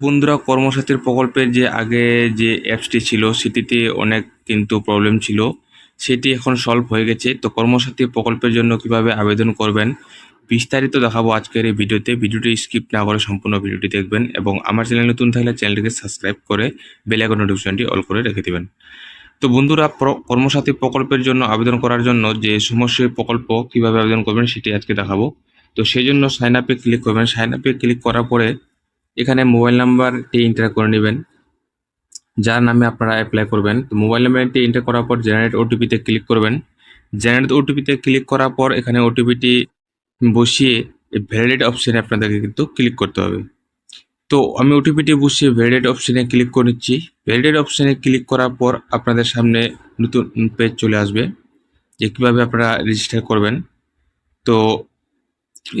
বন্ধুরা কর্মসাথীর প্রকল্পের যে আগে যে অ্যাপসটি ছিল, সেটিতে অনেক কিন্তু প্রবলেম ছিল। সেটি এখন সলভ হয়ে গেছে। তো কর্মসাথী প্রকল্পের জন্য কীভাবে আবেদন করবেন, বিস্তারিত দেখাবো আজকের এই ভিডিওতে। ভিডিওটি স্কিপ না করে সম্পূর্ণ ভিডিওটি দেখবেন এবং আমার চ্যানেল নতুন থাকলে চ্যানেলটিকে সাবস্ক্রাইব করে বেল আইকন নোটিফিকেশনটি অল করে রেখে দেবেন। তো বন্ধুরা কর্মসাথী প্রকল্পের জন্য আবেদন করার জন্য যে সমস্ত প্রকল্প কীভাবে আবেদন করবেন, সেটি আজকে দেখাবো। তো সেই জন্য সাইন আপে ক্লিক করবেন। সাইন আপে ক্লিক করার পরে এখানে মোবাইল নাম্বারটি এন্টার করে নেবেন। যার নামে আপনারা অ্যাপ্লাই করবেন। তো মোবাইল নাম্বারটি এন্টার করার পর জেনারেট ওটিপিতে ক্লিক করবেন। জেনারেট ওটিপিতে ক্লিক করার পর এখানে ওটিপিটি বসিয়ে ভ্যালিডেট অপশানে আপনাদেরকে কিন্তু ক্লিক করতে হবে। তো আমি ওটিপিটি বসিয়ে ভ্যালিডেট অপশানে ক্লিক করে নিচ্ছি। ভ্যালিডেট অপশানে ক্লিক করার পর আপনাদের সামনে নতুন পেজ চলে আসবে। যে কীভাবে আপনারা রেজিস্টার করবেন। তো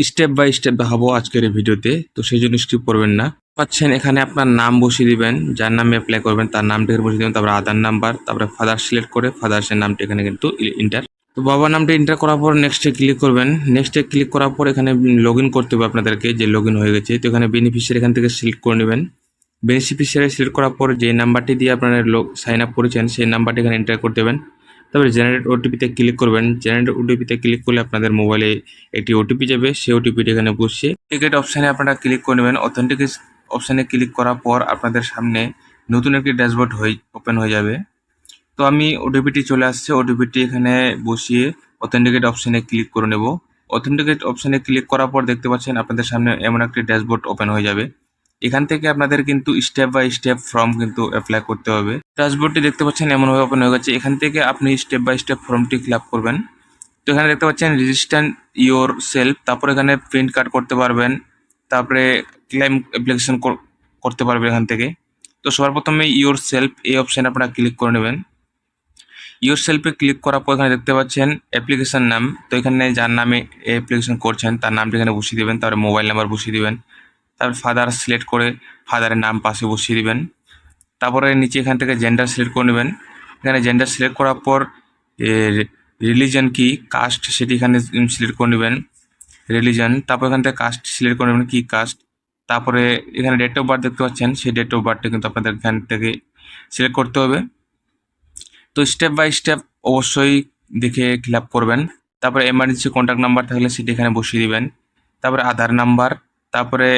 স্টেপ বাই স্টেপ দেখাবো আজকের এই ভিডিওতে, তো সেই জন্য স্কিপ করবেন না। পাচ্ছেন, এখানে আপনার নাম বসিয়ে দিবেন, যার নামে অ্যাপ্লাই করবেন, তার নামটা বসিয়ে দেবেন, তারপরে আধার নাম্বার তারপরে ফাদার সিলেক্ট করে ফাদার্সের নামটা এখানে কিন্তু ইন্টার তো বাবার নামটা এন্টার করার পর নেক্সটে ক্লিক করবেন। নেক্সটে ক্লিক করার পর এখানে লগ করতে হবে আপনাদেরকে, যে লগ হয়ে গেছে। তো এখানে বেনিফিশিয়ারি এখান থেকে সিলেক্ট করে নেবেন। বেনিফিশিয়ারি সিলেক্ট করার পর যে নাম্বারটি দিয়ে আপনারা সাইন আপ করেছেন, সেই নাম্বারটি এখানে এন্টার করে দেবেন। তারপরে জেনারেট ওটিপিতে ক্লিক করবেন। জেনারেট ওটিপিতে ক্লিক করলে আপনাদের মোবাইলে একটি ওটিপি যাবে। সেই ওটিপিটি এখানে বসিয়ে টিকিট অপশানে আপনারা ক্লিক করে নেবেন। অথেন্টিক অপশানে ক্লিক করার পর আপনাদের সামনে নতুন একটি ড্যাশবোর্ড হয়ে ওপেন হয়ে যাবে। তো আমি ওটিপিটি চলে আসছে। ওটিপিটি এখানে বসিয়ে অথেন্টিকেট অপশানে ক্লিক করে নেব। অথেন্টিকেট অপশানে ক্লিক করার পর দেখতে পাচ্ছেন আপনাদের সামনে এমন একটি ড্যাশবোর্ড ওপেন হয়ে যাবে। এখান থেকে আপনাদের কিন্তু স্টেপ বাই স্টেপ ফর্ম কিন্তু অ্যাপ্লাই করতে হবে। ড্যাশবোর্ডটি দেখতে পাচ্ছেন, এমনভাবে ওপেন হয়ে গেছে। এখান থেকে আপনি স্টেপ বাই স্টেপ ফর্মটি ফিল করবেন। তো এখানে দেখতে পাচ্ছেন রেজিস্টার ইওর সেলফ তারপর এখানে প্রিন্ট কার্ড করতে পারবেন। তারপরে ক্লেম অ্যাপ্লিকেশন করতে পারবেন এখান থেকে। তো সবার প্রথমে ইওর সেলফ এই অপশানে আপনারা ক্লিক করে নেবেন। ইওর সেলফে ক্লিক করার পর এখানে দেখতে পাচ্ছেন অ্যাপ্লিকেশন নাম। তো এখানে যার নামে অ্যাপ্লিকেশন করছেন, তার নামটি এখানে বসিয়ে দেবেন। তারপরে মোবাইল নাম্বার বসিয়ে দিবেন। তারপর ফাদার সিলেক্ট করে ফাদারের নাম পাশে বসিয়ে দেবেন। তারপরে নিচে এখান থেকে জেন্ডার সিলেক্ট করে নেবেন। এখানে জেন্ডার সিলেক্ট করার পর রিলিজন কি কাস্ট সেটি এখানে সিলেক্ট করে নেবেন। রিলিজন তারপর এখান থেকে কাস্ট সিলেক্ট করে নেবেন কি কাস্ট তারপরে এখানে ডেট অফ বার্থ দেখতে পাচ্ছেন, সেই ডেট অফ বার্থটা কিন্তু আপনাদের এখান থেকে সিলেক্ট করতে হবে। তো স্টেপ বাই স্টেপ অবশ্যই দেখে ফিল করবেন। তারপরে এমার্জেন্সি কন্ট্যাক্ট নাম্বার থাকলে সেটি এখানে বসিয়ে দিবেন। তারপরে আধার নাম্বার তারপরে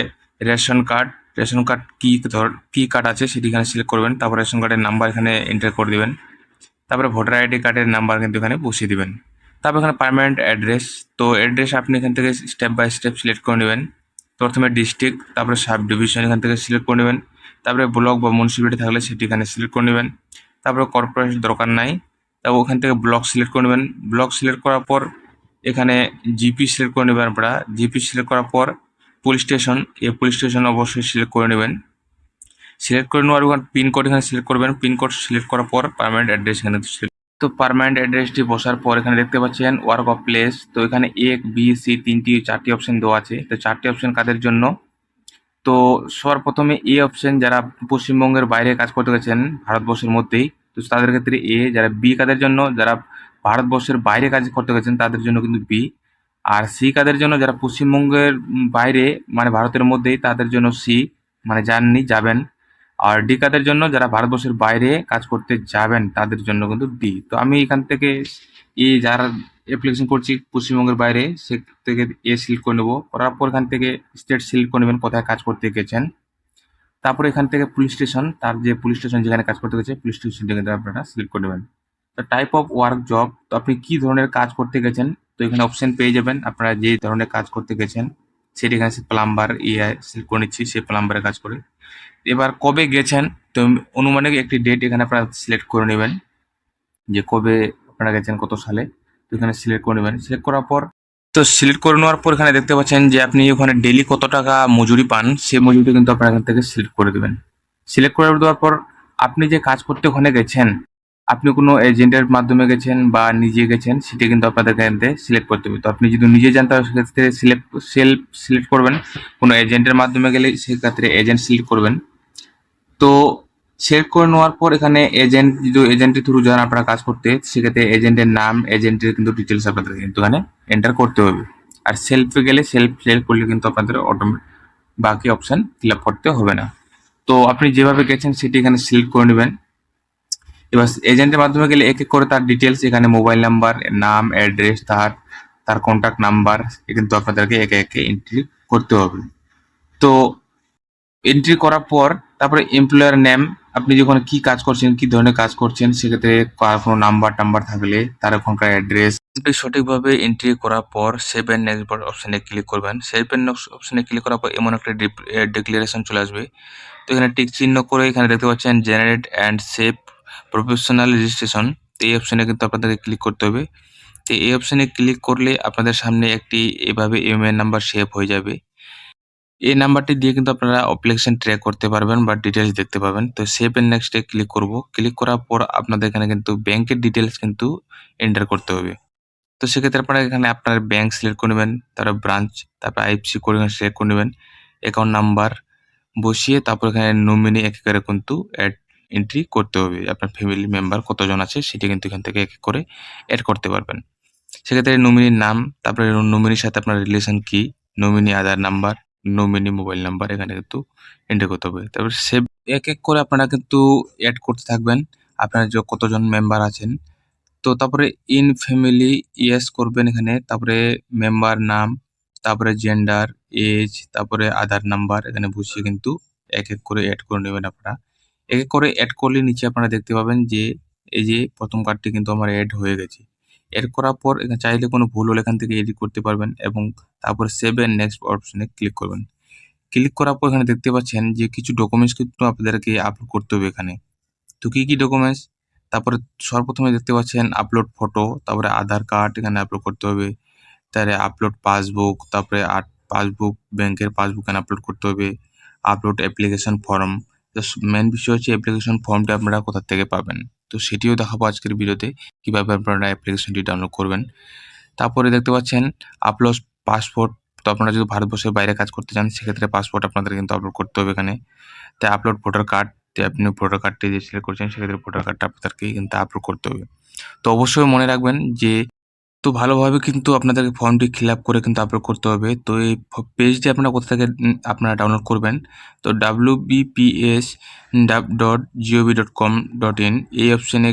রেশন কার্ড রেশন কার্ড কী ধর, কী কার্ড আছে সেটি এখানে সিলেক্ট করবেন, তারপর রেশন কার্ডের নাম্বার এখানে এন্টার করে দিবেন। তারপরে ভোটার আইডি কার্ডের নাম্বার কিন্তু এখানে বসিয়ে দেবেন। তারপর এখানে পারমানেন্ট অ্যাড্রেস তো অ্যাড্রেস আপনি এখান থেকে স্টেপ বাই স্টেপ সিলেক্ট করে নেবেন। প্রথমে ডিস্ট্রিক্ট তারপরে সাব ডিভিশন এখান থেকে সিলেক্ট করে নেবেন। তারপরে ব্লক বা মিউনিসিপ্যালিটি থাকলে সেটি এখানে সিলেক্ট করে নেবেন। তারপরে কর্পোরেশন দরকার নাই তারপর ওখান থেকে ব্লক সিলেক্ট করে নেবেন। ব্লক সিলেক্ট করার পর এখানে জিপি সিলেক্ট করে নেবেন আপনারা। জিপি সিলেক্ট করার পর পুলিশ স্টেশন, এই পুলিশ স্টেশন অবশ্যই সিলেক্ট করে নেবেন। সিলেক্ট করে নেওয়ার ওখানে পিনকোড এখানে সিলেক্ট করবেন। পিনকোড সিলেক্ট করার পর পারমানেন্ট অ্যাড্রেস এখানে তো পারমানেন্ট অ্যাড্রেসটি বসার পর এখানে দেখতে পাচ্ছেন ওয়ার্ক অফ প্লেস তো এখানে এক বি সি তিনটি, চারটি অপশন দেওয়া আছে। তো চারটি অপশন কাদের জন্য? তো সবার প্রথমে এ অপশন যারা পশ্চিমবঙ্গের বাইরে কাজ করতে গেছেন ভারতবর্ষের মধ্যেই, তো তাদের ক্ষেত্রে এ যারা বি কাদের জন্য, যারা ভারতবর্ষের বাইরে কাজ করতে গেছেন তাদের জন্য কিন্তু বি আর সি কাদের জন্য? যারা পশ্চিমবঙ্গের বাইরে মানে ভারতের মধ্যেই তাদের জন্য সি মানে যাননি, যাবেন। আর ডি কাদের জন্য? যারা ভারতবর্ষের বাইরে কাজ করতে যাবেন, তাদের জন্য কিন্তু ডি। তো আমি এখান থেকে এ যারা অ্যাপ্লিকেশন করছি পশ্চিমবঙ্গের বাইরে, সে থেকে এ সিলেক্ট করে নেব। করার পর এখান থেকে স্টেট সিলেক্ট করে নেবেন কোথায় কাজ করতে গেছেন। তারপরে এখান থেকে পুলিশ স্টেশন তার যে পুলিশ স্টেশন যেখানে কাজ করতে গেছে পুলিশ স্টেশন থেকে আপনারা সিলেক্ট করে নেবেন। তো টাইপ অফ ওয়ার্ক জব তো আপনি কী ধরনের কাজ করতে গেছেন তো এখানে অপশন পেয়ে যাবেন। আপনারা যে ধরনের কাজ করতে গেছেন, সেটি এখানে প্লাম্বার ইয়ে সিলেক্ট করে নিচ্ছি, সে প্লাম্বারের কাজ করে। এবার কবে গেছেন, তো অনুমানিক একটি ডেট এখানে আপনারা সিলেক্ট করে নেবেন, যে কবে আপনারা গেছেন, কত সালে, তো এখানে সিলেক্ট করে নেবেন। সিলেক্ট করার পর, তো সিলেক্ট করে নেওয়ার পর এখানে দেখতে পাচ্ছেন যে আপনি ওখানে ডেলি কত টাকা মজুরি পান, সেই মজুরিটা কিন্তু আপনারা এখান থেকে সিলেক্ট করে দেবেন। সিলেক্ট করে দেওয়ার পর, আপনি যে কাজ করতে ওখানে গেছেন আপনি কোনো এজেন্টের মাধ্যমে গেছেন বা নিজে গেছেন, সেটা কিন্তু আপনাদের এখান সিলেক্ট করতে হবে। তো আপনি যদি নিজে যান, তাহলে সেক্ষেত্রে সিলেক্ট সেলফ সিলেক্ট করবেন। কোনো এজেন্টের মাধ্যমে গেলে সেক্ষেত্রে এজেন্ট সিলেক্ট করবেন। তো সিলেক্ট করে নেওয়ার পর এখানে এজেন্ট যদি এজেন্টের থ্রু যান আপনারা কাজ করতে, সেক্ষেত্রে এজেন্টের নাম এজেন্টের কিন্তু ডিটেলস আপনাদের কিন্তু এখানে এন্টার করতে হবে। আর সেলফে গেলে সেলফ সিলেক্ট করলে কিন্তু আপনাদের অটোমেটিক বাকি অপশান ফিল করতে হবে না। তো আপনি যেভাবে গেছেন, সেটি এখানে সিলেক্ট করে নেবেন। এবার এজেন্টের মাধ্যমে গেলে এক এক করে তার ডিটেলস এখানে মোবাইল নাম্বার নাম অ্যাড্রেস তার তার কন্ট্যাক্ট নাম্বার কিন্তু আপনাদেরকে একে একে এন্ট্রি করতে হবে। তো এন্ট্রি করার পর তারপরে এমপ্লয়ার নেম আপনি যখন কি কাজ করছেন, কি ধরনের কাজ করছেন, সেক্ষেত্রে কার কোনো নাম্বার টাম্বার থাকলে, তার ওখানকার অ্যাড্রেস সঠিকভাবে এন্ট্রি করার পর সেভ এন্ড নেক্সট অপশানে ক্লিক করবেন। সেভ নেক্সট অপশনে ক্লিক করার পর এমন একটা ডিক্লারেশন চলে আসবে। তো এখানে টিক চিহ্ন করে এখানে দেখতে পাচ্ছেন generate and save professional registration, এই অপশনে কিন্তু আপনাদেরকে ক্লিক করতে হবে। তো এই অপশনে ক্লিক করলে আপনাদের সামনে একটি এভাবে ইমেল নাম্বার সেভ হয়ে যাবে। এই নাম্বারটি দিয়ে কিন্তু আপনারা অ্যাপ্লিকেশন ট্র্যাক করতে পারবেন বা ডিটেলস দেখতে পাবেন। তো সেভ এন্ড নেক্সটে ক্লিক করব। ক্লিক করার পর আপনাদের এখানে কিন্তু ব্যাংকের ডিটেলস কিন্তু এন্টার করতে হবে। তো সেক্ষেত্রে আপনারা এখানে আপনার ব্যাংক সিলেক্ট করে নেবেন, তারপর ব্রাঞ্চ তারপর আইএফসি করে সিলেক্ট করে নেবেন অ্যাকাউন্ট নাম্বার বসিয়ে তারপর এখানে নমিনি এক করে কিন্তু অ্যাড এন্ট্রি করতে হবে। আপনার ফ্যামিলি মেম্বার কতজন আছে সেটি কিন্তু এখান থেকে এক এক করে অ্যাড করতে পারবেন। সেক্ষেত্রে নমিনির নাম, তারপরে নমিনির সাথে আপনার রিলেশন কি nominee Aadhaar number nominee mobile number এখানে কিন্তু এন্ট্রি করতে হবে। তারপর সেভ এক এক করে আপনারা কিন্তু অ্যাড করতে থাকবেন। আপনার যে কতজন মেম্বার আছেন। তো তারপরে ইন ফ্যামিলি ইয়েস করবেন এখানে। তারপরে মেম্বার নাম, তারপরে জেন্ডার এজ তারপরে আধার নাম্বার এখানে বুঝিয়ে কিন্তু এক এক করে অ্যাড করে নেবেন আপনারা। এক করে অ্যাড করলে নিচে আপনারা দেখতে পাবেন যে, এই যে প্রথম কার্ডটি কিন্তু আমার অ্যাড হয়ে গেছে। এড করার পর চাইলে কোনো ভুল হলে এখান থেকে এডিট করতে পারবেন এবং তারপরে সেভ এন্ড নেক্সট অপশনে ক্লিক করবেন। ক্লিক করার পর এখানে দেখতে পাচ্ছেন যে কিছু ডকুমেন্টস কিন্তু আপনাদেরকে আপলোড করতে হবে এখানে। তো কি কি ডকুমেন্টস তারপরে সর্বপ্রথমে দেখতে পাচ্ছেন আপলোড ফটো তারপরে আধার কার্ড এখানে আপলোড করতে হবে। তারপরে আপলোড পাসবুক তারপরে পাসবুক ব্যাংকের পাসবুক এখানে আপলোড করতে হবে। আপলোড অ্যাপ্লিকেশন ফর্ম মেন বিষয় হচ্ছে অ্যাপ্লিকেশন ফর্মটা আপনারা কোথা থেকে পাবেন। তো সেটিও দেখাবো আজকের ভিডিওতে, কীভাবে আপনারা অ্যাপ্লিকেশনটি ডাউনলোড করবেন। তারপরে দেখতে পাচ্ছেন আপলোড পাসপোর্ট তো আপনারা যদি ভারতবর্ষের বাইরে কাজ করতে চান, সেক্ষেত্রে পাসপোর্ট আপনাদের কিন্তু আপলোড করতে হবে এখানে। তাই আপলোড ভোটার কার্ড আপনি ভোটার কার্ডটি যে সিলেক্ট করছেন, সেক্ষেত্রে ভোটার কার্ডটা আপনাদেরকে কিন্তু আপলোড করতে হবে। তো অবশ্যই মনে রাখবেন যে তো ভালোভাবে কিন্তু আপনাদেরকে ফর্মটি ফিল আপ করে কিন্তু আপলোড করতে হবে। তো এই পেজটি আপনারা কোথা থেকে আপনারা ডাউনলোড করবেন? তো W BPS dot gov dot com dot in এই অপশানে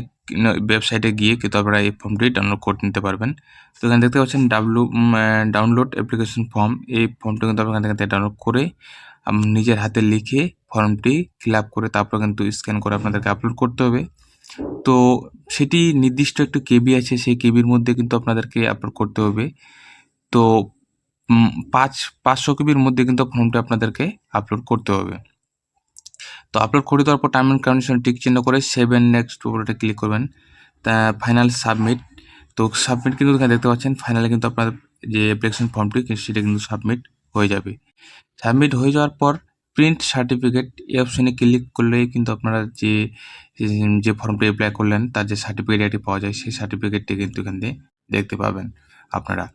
ওয়েবসাইটে গিয়ে কিন্তু আপনারা এই ফর্মটি ডাউনলোড করে নিতে পারবেন। তো এখানে দেখতে পাচ্ছেন ডাব্লু ডাউনলোড অ্যাপ্লিকেশন ফর্ম এই ফর্মটি কিন্তু আপনার এখান থেকে ডাউনলোড করে নিজের হাতে লিখে ফর্মটি ফিল আপ করে তারপর কিন্তু স্ক্যান করে আপনাদেরকে আপলোড করতে হবে। তো সেটি নির্দিষ্ট একটু কেবি আছে, সেই কেবির মধ্যে কিন্তু আপনাদেরকে আপলোড করতে হবে। তো পাঁচ, পাঁচশো কেবির মধ্যে কিন্তু ফর্মটি আপনাদেরকে আপলোড করতে হবে। তো আপলোড করে দেওয়ার পর টার্ম অ্যান্ড কন্ডিশন টিক চিহ্ন করে সেভেন নেক্সট উপরে ক্লিক করবেন। তা ফাইনাল সাবমিট তো সাবমিট কিন্তু এখানে দেখতে পাচ্ছেন ফাইনালে কিন্তু আপনার যে অ্যাপ্লিকেশন ফর্মটি সেটা কিন্তু সাবমিট হয়ে যাবে। সাবমিট হয়ে যাওয়ার পর প্রিন্ট সার্টিফিকেট এই অপশানে ক্লিক করলেই কিন্তু আপনারা যে যে ফর্মটি অ্যাপ্লাই করলেন, তার যে সার্টিফিকেটটি পাওয়া যায়, সেই সার্টিফিকেটটি কিন্তু এখান থেকে দেখতে পাবেন আপনারা।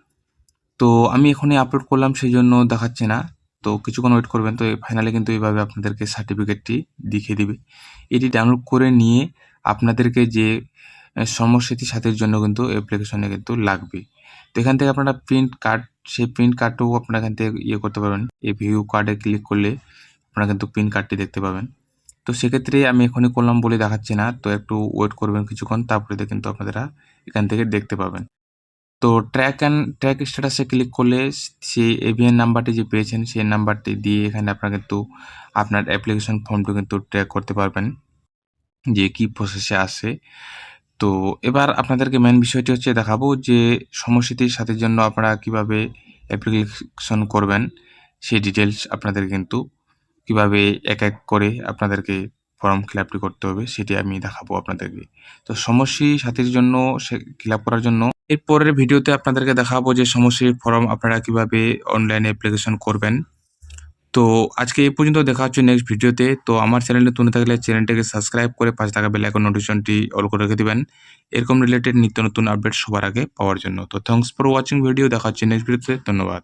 তো আমি এখনই আপলোড করলাম, সেই জন্য দেখাচ্ছে না। তো কিছুক্ষণ ওয়েট করবেন, তো ফাইনালি কিন্তু এইভাবে আপনাদেরকে সার্টিফিকেটটি দেখিয়ে দিবে। এটি ডাউনলোড করে নিয়ে আপনাদেরকে যে সমস্যাটি সাথের জন্য কিন্তু অ্যাপ্লিকেশনে কিন্তু লাগবে। তো এখান থেকে আপনারা প্রিন্ট কার্ড সেই প্রিন্ট কার্ডটাও আপনারা এখান থেকে ইয়ে করতে পারবেন। এই ভিউ কার্ডে ক্লিক করলে আপনারা কিন্তু পিন কার্ডটি দেখতে পাবেন। তো সেক্ষেত্রে আমি এখনই করলাম বলে দেখাচ্ছি না, তো একটু ওয়েট করবেন কিছুক্ষণ, তারপরে কিন্তু আপনারা এখান থেকে দেখতে পাবেন। তো ট্র্যাক অ্যান্ড ট্র্যাক স্ট্যাটাসে ক্লিক করলে সেই এভিএন নাম্বারটি যে পেয়েছেন, সেই নাম্বারটি দিয়ে এখানে আপনারা কিন্তু আপনার অ্যাপ্লিকেশন ফর্মটি কিন্তু ট্র্যাক করতে পারবেন, যে কি প্রসেসে আসে তো এবার আপনাদেরকে মেন বিষয়টি হচ্ছে দেখাবো যে সমস্যাটির সাথে জন্য আপনারা কীভাবে অ্যাপ্লিকেশন করবেন, সেই ডিটেলস আপনাদের কিন্তু কীভাবে এক এক করে আপনাদেরকে ফর্ম ফিল আপটি করতে হবে সেটি আমি দেখাবো আপনাদেরকে। তো সমস্যা সাথীর জন্য, সে ফিল করার জন্য এরপরের ভিডিওতে আপনাদেরকে দেখাবো যে সমস্যার ফর্ম আপনারা কীভাবে অনলাইনে অ্যাপ্লিকেশন করবেন। তো আজকে এই পর্যন্ত দেখা হচ্ছে নেক্সট ভিডিওতে। তো আমার চ্যানেলে তুলে থাকলে চ্যানেলটাকে সাবস্ক্রাইব করে পাশে থাকা বেল আইকন নোটিফিকেশনটি অল করে রেখে দেবেন। এরকম রিলেটেড নিত্য নতুন আপডেট সবার আগে পাওয়ার জন্য। তো থ্যাংকস ফর ওয়াচিং ভিডিও দেখা হচ্ছে নেক্সট ভিডিওতে। ধন্যবাদ।